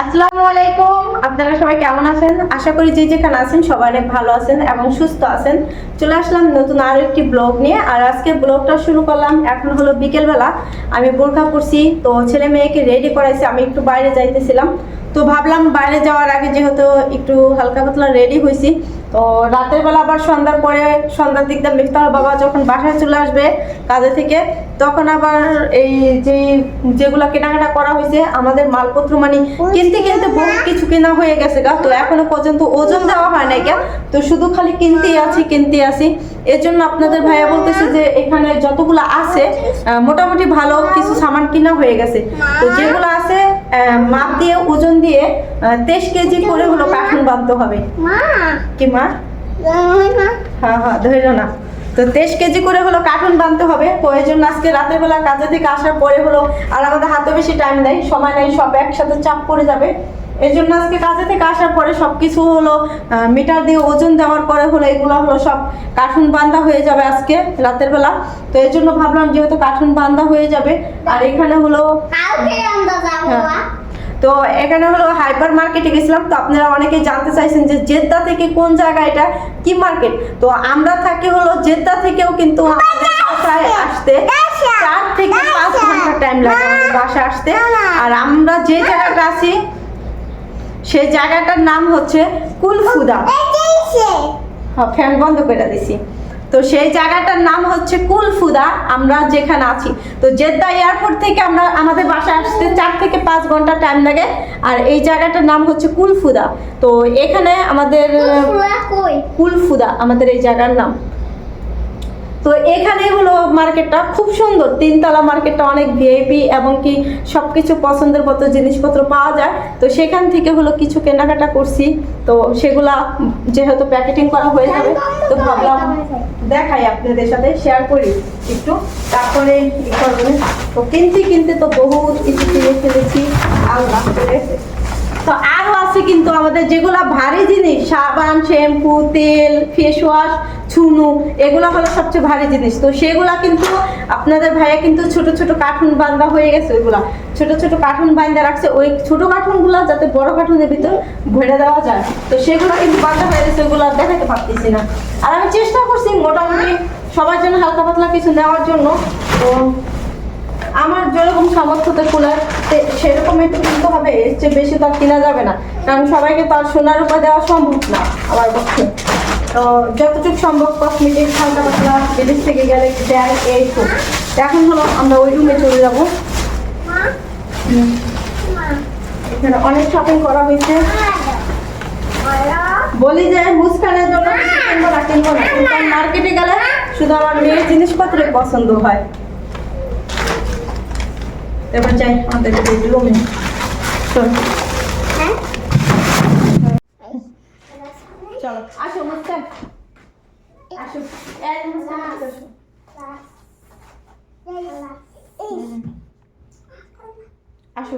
আসসালামু আলাইকুম। আপনারা সবাই কেমন আছেন? আশা করি যে যেখানে আছেন সবাই অনেক ভালো আছেন এবং সুস্থ আছেন। চলে আসলাম নতুন আরও একটি ব্লগ নিয়ে। আর আজকে ব্লগটা শুরু করলাম এখন হলো বিকেলবেলা। আমি বোরখা পরছি, তো ছেলে মেয়েকে রেডি করাইছি। আমি একটু বাইরে যাইতেছিলাম। তো ভাবলাম বাইরে যাওয়ার আগে যেহেতু একটু হালকা পাতলা রেডি হয়েছি তো রাতের বেলা আবার সন্ধ্যার পরে সন্ধ্যার দিক দিয়ে মিফতার বাবা যখন বাসায় চলে আসবে কাজে থেকে তখন আবার এই যে যেগুলা কেনাকাটা করা হয়েছে আমাদের মালপত্র মানে কিনতে কিনতে বহু কিছু কেনা হয়ে গেছে গা। তো এখনও পর্যন্ত ওজন দেওয়া হয় নাই গা। তো শুধু খালি কিনতেই আছি কিনতে আসি এর জন্য আপনাদের ভাইয়া বলতেছে যে এখানে যতগুলো আছে মোটামুটি ভালো কিছু সামান কিনা হয়ে গেছে। তো যেগুলো আছে মাপ দিয়ে ওজন দিয়ে তেইশ কেজি করে হলো কার্টুন বাঁধতে হবে। কি মা? হ্যাঁ হ্যাঁ ধরো না। তো তেইশ কেজি করে হলো কার্টুন বানতে হবে। জন্য আজকে রাতের বেলা কাজে থেকে আসার পরে হলো আর আমাদের হাতে বেশি টাইম নেই সময় নেই সব একসাথে চাপ পড়ে যাবে। এই জন্য আজকে কাজে থেকে আসার পরে সব কিছু হলো মিটার দিয়ে ওজন দেওয়ার পরে হলো এগুলো হলো সব কার্টুন বান্ধা হয়ে যাবে আজকে রাতের বেলা। তো এই জন্য ভাবলাম যেহেতু কার্টুন বান্ধা হয়ে যাবে আর এখানে হলো হ্যাঁ। তো এখানে হলো হাইপার মার্কেটে গেছিলাম তো আপনারা অনেকে জানতে চাইছেন যে জেদ্দা থেকে কোন জায়গা এটা কি মার্কেট তো আমরা থাকি হলো জেদ্দা থেকেও কিন্তু আমাদের বাসায় আসতে চার থেকে পাঁচ ঘণ্টা টাইম লাগে আমাদের বাসায় আসতে। আর আমরা যে জায়গাটা আছি সেই জায়গাটার নাম হচ্ছে কুলফুদা। হ্যাঁ ফ্যান বন্ধ করে দিছি। তো সেই জায়গাটার নাম হচ্ছে কুলফুদা আমরা যেখানে আছি। তো জেদ্দা এয়ারপোর্ট থেকে আমরা আমাদের বাসায় আসতে চার থেকে পাঁচ ঘণ্টা টাইম লাগে আর এই জায়গাটার নাম হচ্ছে কুলফুদা। তো এখানে আমাদের কুলফুদা আমাদের এই জায়গার নাম। তো এখানে হলো মার্কেটটা খুব সুন্দর। তিনতলা মার্কেটটা অনেক ভিআইপি এবং কি সবকিছু পছন্দের মতো জিনিসপত্র পাওয়া যায়। তো সেখান থেকে হলো কিছু কেনাকাটা করছি। তো সেগুলা যেহেতু প্যাকেটিং করা হয়ে যাবে, তো ভাবলাম দেখাই আপনাদের সাথে শেয়ার করি একটু। তারপরে তো কিনতে কিনতে তো বহুত কিছু কিনে ফেলেছি। করেছে তো আরও আছে কিন্তু আমাদের যেগুলা ভারী জিনিস, সাবান, শ্যাম্পু, তেল ফেস ওয়াশ ছুনু এগুলো হলো সবচেয়ে ভারী জিনিস। তো সেগুলা কিন্তু আপনাদের ভাইয়া কিন্তু ছোট ছোট কার্টুন বান্ধা হয়ে গেছে ওইগুলা। ছোট ছোট কার্টুন বান্ধা রাখছে, ওই ছোট কার্টুনগুলো যাতে বড় কার্টুনের ভিতর ভরে দেওয়া যায়। তো সেগুলো কিন্তু বান্ধা হয়ে গেছে, ওইগুলো দেখাতে পারতেছি না। আর আমি চেষ্টা করছি মোটামুটি সবার জন্য হালকা পাতলা কিছু নেওয়ার জন্য। তো আমার যেরকম সামর্থ্যতে কুলার সেরকম একটু কিনতে হবে, এর চেয়ে বেশি তো আর কেনা যাবে না। কারণ সবাইকে তো আর সোনার উপর দেওয়া সম্ভব না আমার পক্ষে। তো যতটুকু সম্ভব কসমেটিক হালকা পাতলা, বিদেশ থেকে গেলে দেয় এই তো। এখন হলো আমরা ওই রুমে চলে যাব। এখানে অনেক শপিং করা হয়েছে। বলি যে মুস্কানের জন্য কিনবো না কিনবো না। মার্কেটে গেলে শুধু আমার মেয়ের জিনিসপত্রই পছন্দ হয়। এবার যাই আমাদের রুমে চলো চলো আসো মুস্কান আসো এই মুস্কান আসো আসো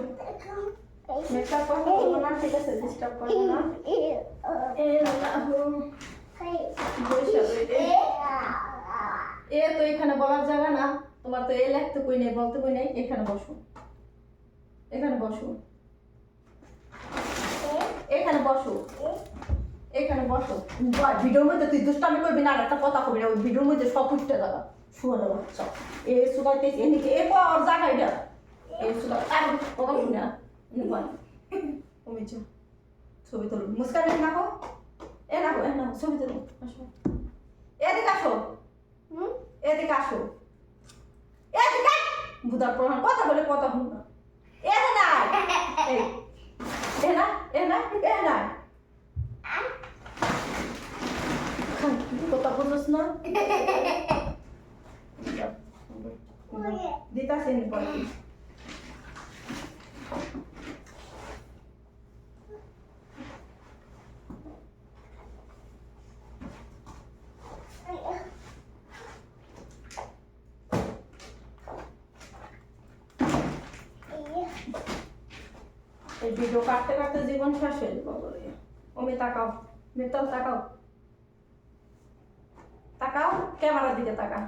মেকআপ করব না ঠিক আছে ডিস্টার্ব করব না এ আল্লাহ বসে রইলে। এ তো এখানে বলার জায়গা না তোমার তো এ লিখতে কই নেই বলতে কই নেই এখানে বসো এখানে বসো। এখানে বসো। এখানে বসো। ভিডিওর মধ্যে তুই দুষ্টামি করবি না আর একটা কথা না ওই ভিডিওর মধ্যে সব উঠতে যাবা শুয়ানো বাচ্চা এ সুগাইতেছি এদিকে এ পাওয়ার জায়গা এটা। এ সুগাই আর কথা শুনে না যা ছবি তুলো। মুস্কান এ নাকো। এ নাকো এ নাকো ছবি তুলো। আসো। এদিকে আসো। এদিকে আসো। এদিকে বুদার প্রধান কথা বলে কথা শুন না। এ না এই এ না এ না এ না খান, তুই কথা বলছিস না দিতাছি নি পরে এই ভিডিও হয়ে যাবে বলে। অমি তাকাও। মিত্তল, তাকাও। তাকাও, ক্যামেরার দিকে তাকা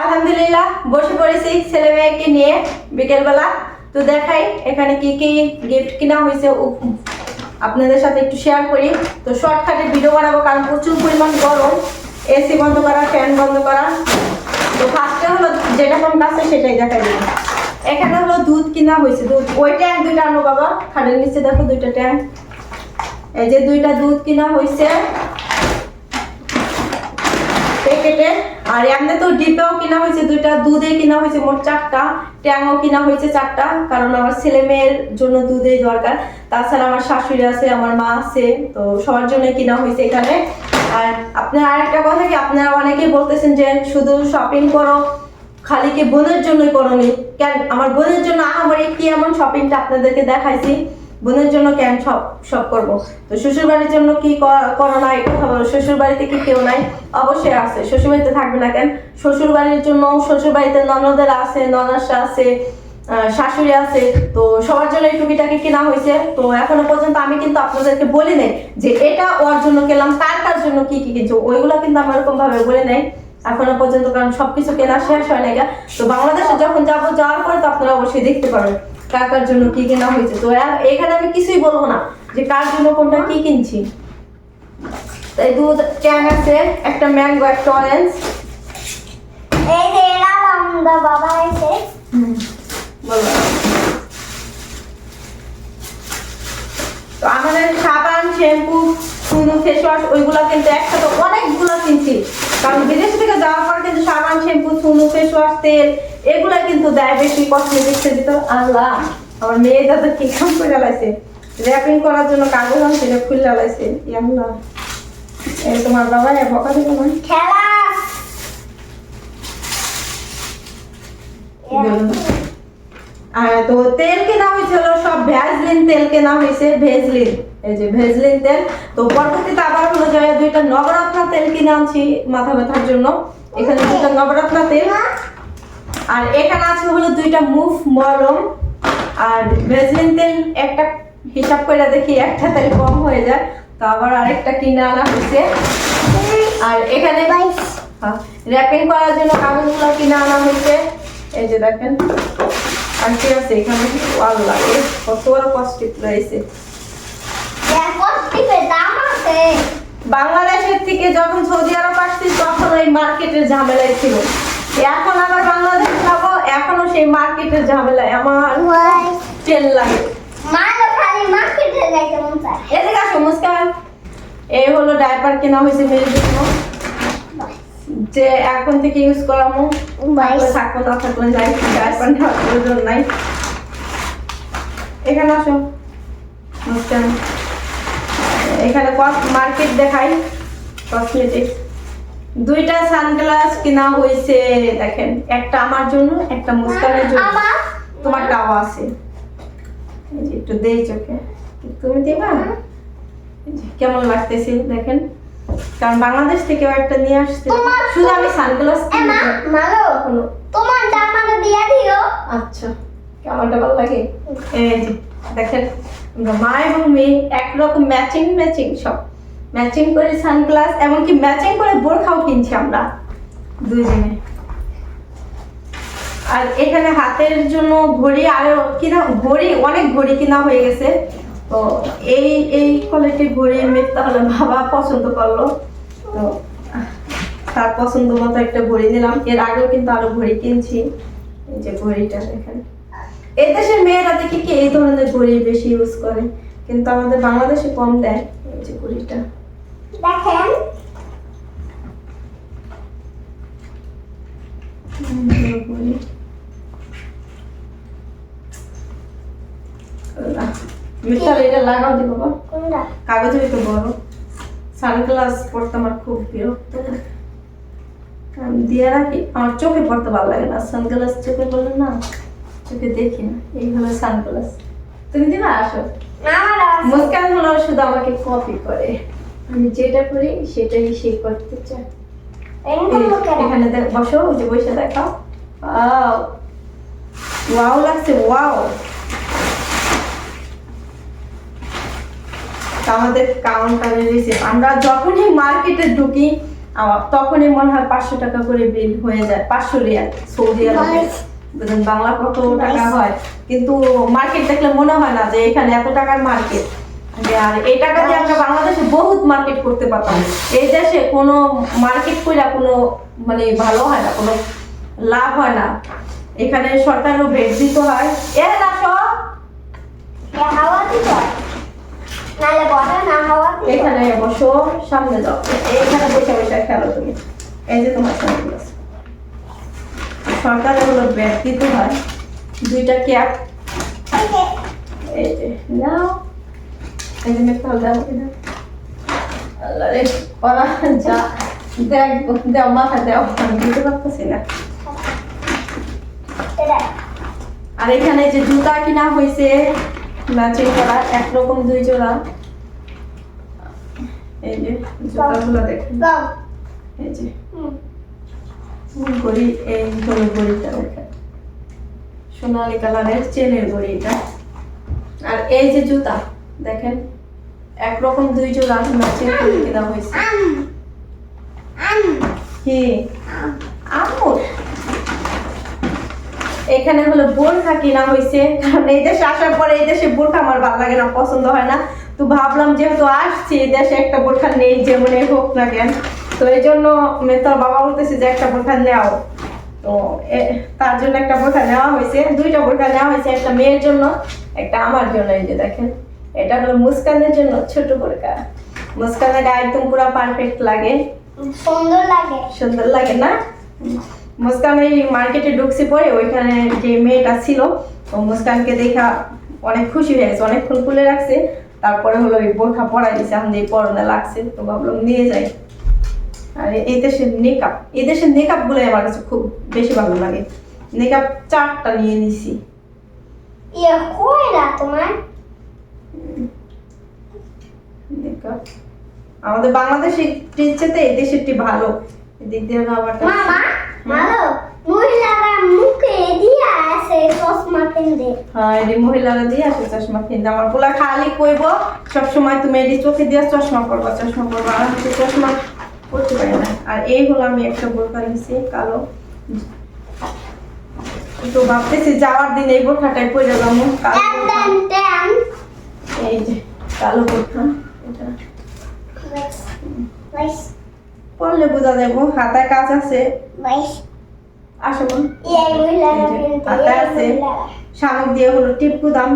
আলহামদুলিল্লাহ, বসে পড়েছি ছেলে মেয়েকে নিয়ে বিকেলবেলা। তো দেখাই, এখানে কি কি গিফট কিনা হয়েছে আপনাদের সাথে একটু শেয়ার করি। তো শর্টকাটে ভিডিও বানাবো, কারণ প্রচুর পরিমাণ গরম। এসি বন্ধ করা, ফ্যান বন্ধ করা। তো ফার্স্টে হলো যেটা কোন কাছে সেটাই দেখাই দিই এখানে হলো দুধ কিনা হয়েছে, দুধ। ওই ট্যাঙ্ক দুইটা আনো বাবা। খাটের নিচে দেখো দুইটা ট্যাঙ্ক এই যে দুইটা দুধ কিনা হয়েছে। প্যাকেটে। আর এমনি তো ডিপেও কিনা হয়েছে, দুইটা দুধে কিনা হয়েছে মোট চারটা। ট্যাংও কিনা হয়েছে চারটা। কারণ আমার ছেলে মেয়ের জন্য দুধেই দরকার। তাছাড়া আমার শাশুড়ি আছে, আমার মা আছে, তো সবার জন্য কিনা হয়েছে এখানে। আর আপনার আরেকটা কথা কি, আপনারা অনেকেই বলতেছেন যে শুধু শপিং করো, খালি কি বোনের জন্যই করনি? কেন? আমার বোনের জন্য আমার কি এমন শপিংটা আপনাদেরকে দেখাইছি? বোনের জন্য কেন সব সব করব? তো শ্বশুর বাড়ির জন্য কি কর- না কথা বলো শ্বশুর বাড়িতে কি কেউ নাই? অবশ্যই আছে। শ্বশুর বাড়িতে থাকবে না কেন? শ্বশুর বাড়ির জন্য শ্বশুর বাড়িতে ননদের আছে ননাসা আছে শাশুড়ি আছে তো সবার জন্য এই টুকিটাকি কেনা হয়েছে। তো এখনও পর্যন্ত আমি কিন্তু আপনাদেরকে বলি নাই যে এটা ওর জন্য কেলাম কার কার জন্য কি কি কিনছো ওইগুলো কিন্তু আমার এরকম ভাবে বলে নাই এখনও পর্যন্ত কারণ সবকিছু কেনা শেষ হয় না। তো বাংলাদেশে যখন যাব যাওয়ার পরে তো আপনারা অবশ্যই দেখতে পারবেন কার কার জন্য কি কেনা হয়েছে। তো এখানে আমি কিছুই বলব না যে কার জন্য কোনটা কি কিনছি। তাই দুধ ক্যান আছে একটা ম্যাঙ্গো একটা অরেঞ্জ এই যে বাবা এসে বলো তো আমাদের সাবান শ্যাম্পু সুন্দু ফেস ওয়াশ ওইগুলো কিন্তু একসাথে অনেকগুলো কিনছি। কারণ বিদেশ থেকে যাওয়ার পর কিন্তু সাবান শ্যাম্পু সুন্দু ফেস ওয়াশ তেল এগুলা কিন্তু দেয় বেশি কসমেটিক্সের ভিতর। আল্লাহ আমার মেয়ে যাতে কি কাম করে লাইছে। র্যাপিং করার জন্য কাগজ আনছে এটা খুলে লাইছে। আল্লাহ এই তোমার বাবা এ বকা দেবো না? খেলা! তো তেল কেনা হয়েছিল সব ভ্যাজলিন তেল কেনা হয়েছে ভেজলিন। এই যে ভেজলিন তেল। তো পরবর্তীতে আবার হলো যায় দুইটা নবরত্ন তেল কিনে আনছি মাথা ব্যথার জন্য। এখানে দুইটা নবরত্ন তেল। আর এখানে আছে হলো দুইটা মুভ মলম। আর ভেজলিন তেল একটা হিসাব করে দেখি একটা তেল কম হয়ে যায়। তো আবার আরেকটা কিনে আনা হয়েছে। আর এখানে র্যাপিং করার জন্য কাগজগুলো কিনে আনা হয়েছে। এই যে দেখেন। আর আছে এখানে আল্লাহ? এ কত বড় কষ্টিক রয়েছে। আছে। বাংলাদেশের থেকে যখন সৌদি আরব আসছি তখন ওই মার্কেটের ঝামেলায় ছিল। এখন আবার বাংলাদেশ যাব এখনও সেই মার্কেটের ঝামেলায়। আমার তেল লাগে। মন এদিকে আসো মুস্কান। এই হলো ডাইপার কেনা হয়েছে মেয়ের জন্য। যে এখন থেকে ইউজ করামো থাকব না থাকলে যাই প্রয়োজন নাই। এখানে আসো। এখানে মার্কেট দেখাই কসমেটিক্স দুইটা সানগ্লাস কেনা হয়েছে দেখেন একটা আমার জন্য একটা মুস্কানের জন্য। তোমার টাও আছে। একটু দেই চোখে। তুমি দিবা? কেমন লাগতেছে দেখেন। কারণ বাংলাদেশ থেকেও একটা নিয়ে আসছে। শুধু আমি সানগ্লাস মালো তোমার দিয়া দিও। আচ্ছা ভালো লাগে। এই যে দেখেন মা এবং মেয়ে একরকম ম্যাচিং ম্যাচিং সব। ম্যাচিং করে সানগ্লাস এমনকি ম্যাচিং করে বোরখাও কিনছি আমরা দুইজনে। আর এখানে হাতের জন্য ঘড়ি আরও কিনা ঘড়ি অনেক ঘড়ি কিনা হয়ে গেছে। তো এই এই কোয়ালিটির ঘড়ি মেঘতা হলো বাবা পছন্দ করল। তো তার পছন্দ মতো একটা ঘড়ি নিলাম। এর আগেও কিন্তু আরও ঘড়ি কিনছি। এই যে ঘড়িটা দেখেন। এই দেশের মেয়েরা দেখি কি এই ধরনের ঘড়ি বেশি ইউজ করে কিন্তু আমাদের বাংলাদেশে কম দেয় এই যে ঘড়িটা। দেখেন। ঘড়ি। আল্লাহ। এটা লাগাও দি বাবা। কোনটা? কাগজের একটু বড় সানগ্লাস পড়তে আমার খুব বিরক্ত। আমি দিয়ে রাখি আমার চোখে পড়তে ভালো লাগে না। সানগ্লাস চোখে পড়লে না চোখে দেখি না। এই হলো সানগ্লাস। তুমি দিবা? আসো। মুস্কান হলো শুধু আমাকে কপি করে। আমি যেটা করি সেটাই সে করতে লোকেরা। এখানে দেখ বসো যে বসে দেখাও। ওয়াও। ওয়াও লাগছে ওয়াও। আমাদের কাউন্টারে রিসিভ আমরা যখনই মার্কেটে ঢুকি তখনই মনে হয় পাঁচশো টাকা করে বিল হয়ে যায়। পাঁচশো রিয়াল সৌদি আরবে। বুঝলেন বাংলা কত টাকা হয়? কিন্তু মার্কেট দেখলে মনে হয় না যে এখানে এত টাকার মার্কেট আর এই টাকা দিয়ে আমরা বাংলাদেশে বহুত মার্কেট করতে পারতাম। এই দেশে কোনো মার্কেট করে কোনো মানে ভালো হয় না কোনো লাভ হয় না। এখানে সরকারও ভেট দিতে হয়। এ না সব? এ হাওয়া দিত নালে বড় না হাওয়া। এখানে বসো সামনে যাও। এখানে বসে বসে খেলো তুমি। এই যে তোমার সরকারে হলো ব্যাগ দিতে হয়। দুইটা ক্যাপ। এই যে নাও। এই যে মেঘাল দাও আল্লাহ রে ওরা যা দেখ দেও মাথা দেও। আমি দিতে পারতেছি না। আর এখানে যে জুতা কিনা হয়েছে ম্যাচিং করা একরকম দুই জোড়া। এই যে জুতাগুলো দেখেন। দাও। এই যে। হুম। ঘড়ি এই হলো ঘড়িটা দেখেন। সোনালি কালারের চেনের ঘড়ি এটা। আর এই যে জুতা দেখেন একরকম দুই জোড়া ম্যাচিং করে কেনা হয়েছে। কি? আম। আমুর এখানে হলো বোরখা কিনা হয়েছে কারণ এই দেশে আসার পরে এই দেশে বোরখা আমার ভালো লাগে না পছন্দ হয় না। তো ভাবলাম যেহেতু আসছি এই দেশে একটা বোরখা নেই যেমনই হোক না কেন। তো এই জন্য মানে তোর বাবা বলতেছে যে একটা বোরখা নেও। তো তার জন্য একটা বোরখা নেওয়া হয়েছে দুইটা বোরখা নেওয়া হয়েছে একটা মেয়ের জন্য একটা আমার জন্য এই যে দেখেন। এটা হলো মুস্কানের জন্য ছোট বোরখা। মুস্কানের একদম পুরো পারফেক্ট লাগে। সুন্দর লাগে। সুন্দর লাগে না? মুস্কান ওই মার্কেটে ঢুকছে পরে ওইখানে যে মেয়েটা ছিল ও মুস্কানকে দেখা অনেক খুশি হয়ে গেছে অনেকক্ষণ খুলে রাখছে। তারপরে হলো ওই বোরখা পরাই দিছে এখন এই পরনে লাগছে। তো ভাবলাম নিয়ে যাই। আর এই দেশের মেকআপ এই দেশের মেকআপগুলো আমার কাছে খুব বেশি ভালো লাগে। মেকআপ চারটা নিয়ে নিছি। ইয়ে কইরা তোমার? মেকআপ আমাদের বাংলাদেশি চেতে এই দেশেরটি ভালো। এদিক দিয়ে আবার মামা ভালো মহিলারা মুখে দিয়া আছে চশমা পেন্দে হ্যাঁ এটি মহিলারা দিয়ে আসে চশমা কিনতে আমার পোলা খালি কইব সবসময় তুমি এটি চোখে দিয়ে চশমা পরবা চশমা পরবা। আর হচ্ছে চশমা পরতে পারি না। আর এই হলো আমি একটা বোরখা নিছি কালো। তো ভাবতেছি যাওয়ার দিন এই বোরখাটাই পরে যাব। এই যে কালো বোরখা এটা। পরলে বোঝা যাব হাতায় কাজ আছে। বাইশ আসো বোন। ইয়ে হাতায় আছে। শামুক দিয়ে হলো টিপকু দাম।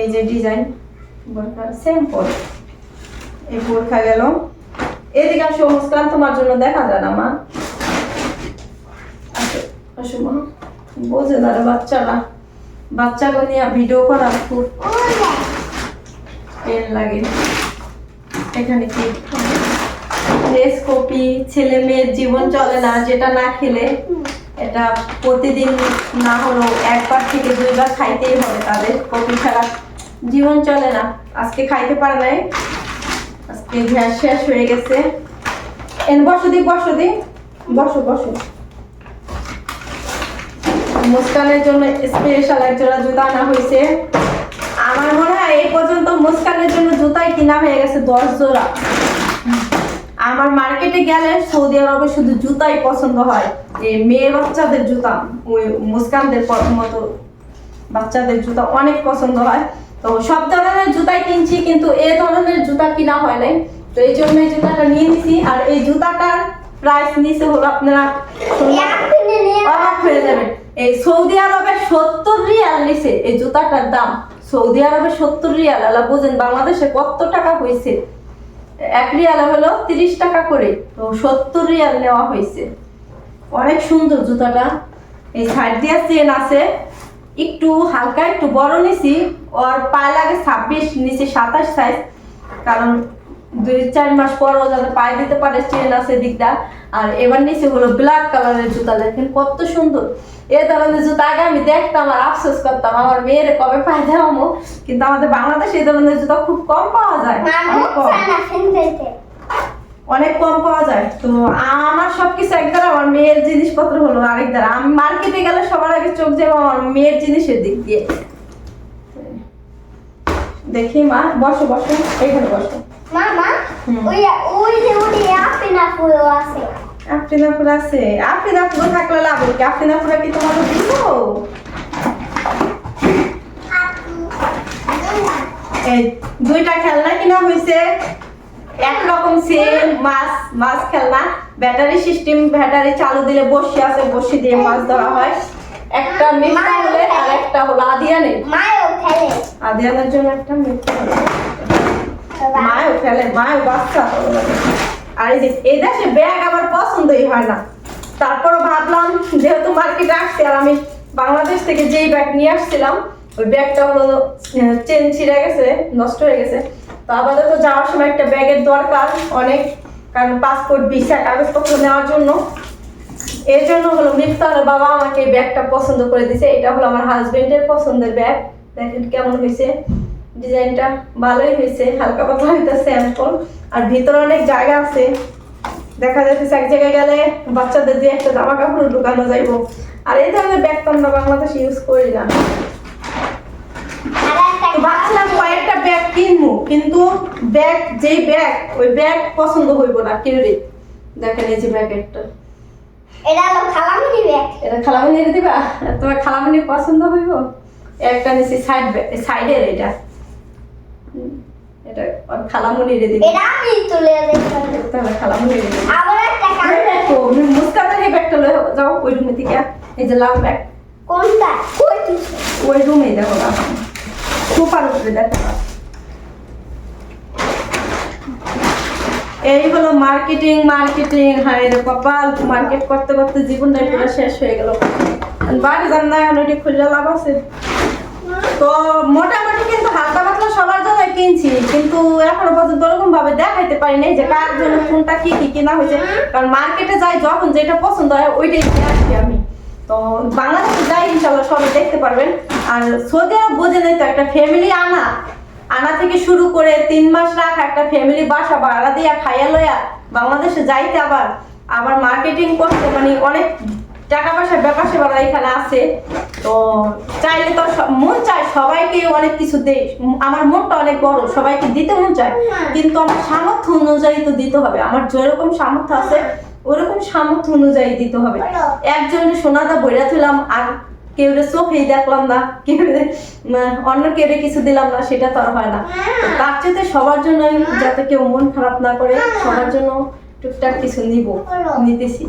এই যে ডিজাইন বোরখা সেম পর। এই বোরখা গেল। এদিকে আসো মুস্কান তোমার জন্য দেখা যায় না মা। আসো আসো মা। বোঝে না রে বাচ্চারা। বাচ্চাকে নিয়ে ভিডিও করা খুব পেন লাগে। এখানে কি? ড্রেস কপি ছেলে মেয়ের জীবন চলে না, যেটা না খেলে, এটা প্রতিদিন না হলেও একবার থেকে দুইবার খাইতেই হবে তাদের। কপি ছাড়া জীবন চলে না। আজকে খাইতে পারে নাই। আজকে গ্যাস শেষ হয়ে গেছে। এন, বসো দি বসো দি। বসো বসো। মুস্কানের জন্য স্পেশাল এক জোড়া জুতা আনা হয়েছে। আমার মনে হয় এই পর্যন্ত মুস্কানের জন্য জুতাই কিনা হয়ে গেছে দশ জোড়া। আমার মার্কেটে গেলে সৌদি আরবে শুধু জুতাই পছন্দ হয়। এই মেয়ে বাচ্চাদের জুতা ওই মুস্কানদের মতো বাচ্চাদের জুতা অনেক পছন্দ হয়। তো সব ধরনের জুতাই কিনছি কিন্তু এ ধরনের জুতা কিনা হয় নাই। তো এই জন্য এই জুতাটা নিয়ে নিছি আর এই জুতাটার প্রাইস নিচে হলো আপনারা অবাক হয়ে যাবেন। এই সৌদি আরবে সত্তর রিয়াল নিছে এই জুতাটার দাম। সৌদি আরবে সত্তর রিয়াল আলা বুঝেন বাংলাদেশে কত টাকা হয়েছে এক রিয়াল হলো তিরিশ টাকা করে, তো সত্তর রিয়াল নেওয়া হয়েছে। অনেক সুন্দর জুতাটা। এই সাইড দিয়ে চেন আছে। একটু হালকা, একটু বড় নিছি। ওর পায়ে লাগে ছাব্বিশ নিচে সাতাশ সাইজ কারণ দুই, চার মাস পর ও যাতে পায়ে দিতে পারে, চেন আছে দিকটা। আর এবার নিচে হলো ব্ল্যাক কালারের জুতা। দেখেন কত সুন্দর। এ ধরনের জুতা আগে আমি দেখতাম আর আফসোস করতাম আমার মেয়ের কবে পায়ে দেওয়ামো? কিন্তু আমাদের বাংলাদেশে এই ধরনের জুতা খুব কম পাওয়া যায়। অনেক কম। পাওয়া যায়। তো আমার সবকিছু একদার আমার মেয়ের জিনিসপত্র হলো আরেক দ্বারা আমি মার্কেটে গেলে সবার আগে চোখ যাব আমার মেয়ের জিনিসের দিক দিয়ে। দেখি মা বসো বসো। এখানে বসো। মামা হুম। ওই ওই যে ওই আপেনা ফুল আছে। আফ্রিনাপুর আছে। আফ্রিনাপুর থাকলে লাভ কি? আফ্রিনাপুরা কি তোমাকে দিব? এই দুইটা খেলনা কিনা হয়েছে একরকম সেম মাছ মাছ খেলনা। ব্যাটারি সিস্টেম ব্যাটারি চালু দিলে বসি আছে বসি দিয়ে মাছ ধরা হয়। একটা মিথ্যা হলে আর একটা হলো আদিয়ানের। মায়ও খেলে। আদিয়ানের জন্য একটা হলো। মায়ও ফেলে মায়ও বাচ্চা। আর এই দেশে ব্যাগ আমার পছন্দই হয় না। তারপর ভাবলাম, যেহেতু মার্কেটে আসছি আর আমি বাংলাদেশ থেকে যেই ব্যাগ নিয়ে আসছিলাম, ওই ব্যাগটা হলো চেন ছিঁড়ে গেছে, নষ্ট হয়ে গেছে। তো আপাতত যাওয়ার সময় একটা ব্যাগের দরকার অনেক, কারণ পাসপোর্ট ভিসা কাগজপত্র নেওয়ার জন্য। এর জন্য হলো মিফতার বাবা আমাকে ব্যাগটা পছন্দ করে দিয়েছে। এটা হলো আমার হাজবেন্ডের পছন্দের ব্যাগ দেখেন কেমন হয়েছে। ডিজাইনটা ভালোই হয়েছে হালকা পাতলা হইতেছে স্যাম্পল আর ভিতরে অনেক জায়গা আছে। দেখা যাচ্ছে এক জায়গায় গেলে বাচ্চাদের দিয়ে একটা জামা কাপড় ঢুকানো যাইব। আর এই ধরনের ব্যাগ তো আমরা বাংলাদেশে ইউজ করি না। ভাবছিলাম কয়েকটা ব্যাগ কিনবো কিন্তু ব্যাগ যেই ব্যাগ ওই ব্যাগ পছন্দ হইব না কেউ দেখেন এই যে ব্যাগেরটা। এটা হলো খালামুনি ব্যাগ। এটা খালামণি এনে দিবা? তোমার খালামণি পছন্দ হইব? একটা নিচে সাইড সাইডের এটা। এটা ওর খালামণি রে দিবে এটা আমি তুলে দেখলাম তাহলে খালামণি রে আবার একটা এই কালো দেখো মুস্কাতের এই ব্যাগটা লয়ে যাও ওই রুমে থেকে। এই যে লাল ব্যাগ। কোনটা? কই তুলছে? ওই রুমেই দেখো না সোফার উপরে দেখো। এই হলো মার্কেটিং মার্কেটিং। রে কপাল মার্কেট করতে করতে জীবনটাই পুরো শেষ হয়ে গেল। বাড়ি যান না এখন ওইটি খুললে লাভ আছে। তো মোটামুটি কিন্তু হালকা পাতলা সবার কিনছি কিন্তু এখনও পর্যন্ত ওরকম ভাবে দেখাইতে পারি নাই যে কার জন্য কোনটা কি কি কেনা হয়েছে। কারণ মার্কেটে যাই যখন যেটা পছন্দ হয় ওইটাই কিনে আসি আমি। তো বাংলাদেশে যাই ইনশাল্লাহ সবাই দেখতে পারবেন। আর সৌদি আরব বোঝে নাই তো একটা ফ্যামিলি আনা। আনা থেকে শুরু করে তিন মাস রাখা একটা ফ্যামিলি বাসা ভাড়া দিয়া খাইয়া লইয়া বাংলাদেশে যাইতে আবার আবার মার্কেটিং করতে মানে অনেক টাকা পয়সার ব্যাপার সেবার এখানে আছে। তো চাইলে তো মন চায় সবাইকে অনেক কিছু দেই। আমার মনটা অনেক বড়, সবাইকে দিতে মন চায়। কিন্তু আমার সামর্থ্য অনুযায়ী তো দিতে হবে। আমার যেরকম সামর্থ্য আছে, ওরকম সামর্থ্য অনুযায়ী দিতে হবে। একজনের সোনাদা বইরা তুলাম আর কেউ চোখেই দেখলাম না, কেউ অন্য কেউ কিছু দিলাম না, সেটা তো আর হয় না। তার চেয়ে সবার জন্য যাতে কেউ মন খারাপ না করে, সবার জন্য টুকটাক কিছু নিব, নিতেছি।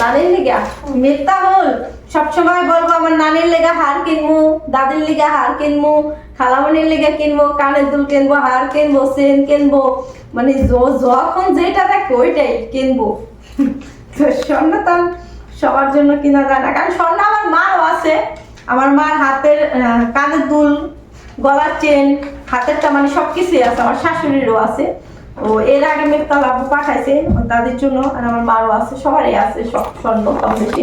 নানির লেগা? মিথ্যা হল সবসময় বলব আমার নানির লেগা হার কিনবো, দাদির লেগা হার কিনবো খালামনির লেগা কিনবো, কানের দুল কিনবো, হার কিনবো চেন কিনবো। মানে যখন যেটা দেখো, ওইটাই কিনবো। তো স্বর্ণ তো সবার জন্য কিনা যায় না। কারণ স্বর্ণ আমার মারও আছে। আমার মার হাতের কানের দুল, গলার চেন, হাতেরটা মানে সব কিছুই আছে। আমার শাশুড়িরও আছে। ও এর আগে মেঘতা লাভ পাঠাইছে দাদির জন্য আর আমার মারও আছে সবারই আছে সব স্বর্ণ কম বেশি।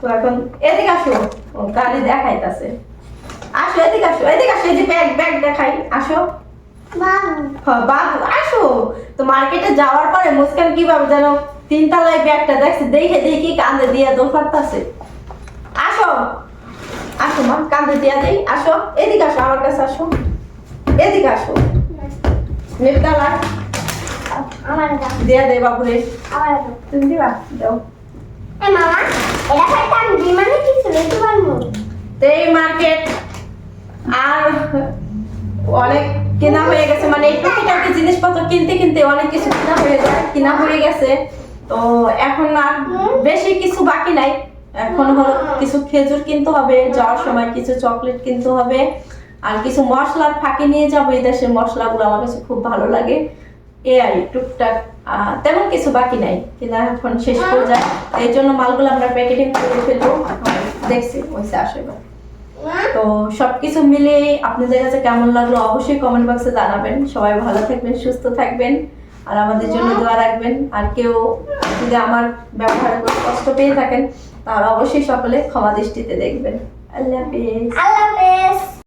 তো এখন এদিকে আসো ও গাড়ি দেখাইতাছে। আসো এদিকে আসো এদিকে আসো এই যে ব্যাগ ব্যাগ দেখাই আসো। বাবু। হ্যাঁ, আসো। তো মার্কেটে যাওয়ার পরে মুস্কান কীভাবে যেন তিনতলায় ব্যাগটা দেখছে দেখে দেখি কান্দে দিয়ে দোকানতাছে আসো আসো মা কান্দে দিয়া দেই আসো। এদিকে আসো আমার কাছে আসো। এদিকে আসো। মেঘতলা দিয়া দে বাবুরে। আমার তুমি দিবা? দাও। এ মামা এটা খাইতে আমি বিমানে কিছু নিতে পারব তো এই মার্কেট আর অনেক কেনা হয়ে গেছে মানে টুকিটাকি জিনিসপত্র কিনতে কিনতে অনেক কিছু কেনা হয়ে যায় কিনা হয়ে গেছে। তো এখন আর বেশি কিছু বাকি নাই। এখন হলো কিছু খেজুর কিনতে হবে যাওয়ার সময় কিছু চকলেট কিনতে হবে আর কিছু মশলার ফাঁকি নিয়ে যাব এই দেশের মশলাগুলো আমার কাছে খুব ভালো লাগে। এ আর টুকটাক তেমন কিছু বাকি নাই। কিনা এখন শেষ হয়ে। যায় এই জন্য মালগুলো আমরা প্যাকেটিং করে ফেলব। দেখছি ওইসে আসবে তো সবকিছু মিলে আপনাদের কাছে কেমন লাগল অবশ্যই কমেন্ট বক্সে জানাবেন। সবাই ভালো থাকবেন সুস্থ থাকবেন। আর আমাদের জন্য দোয়া রাখবেন। আর কেউ যদি আমার ব্যবহারে কোনো কষ্ট পেয়ে থাকেন তাহলে অবশ্যই সকলে ক্ষমা দৃষ্টিতে দেখবেন। আল্লাহ হাফিজ। আল্লাহ হাফেজ।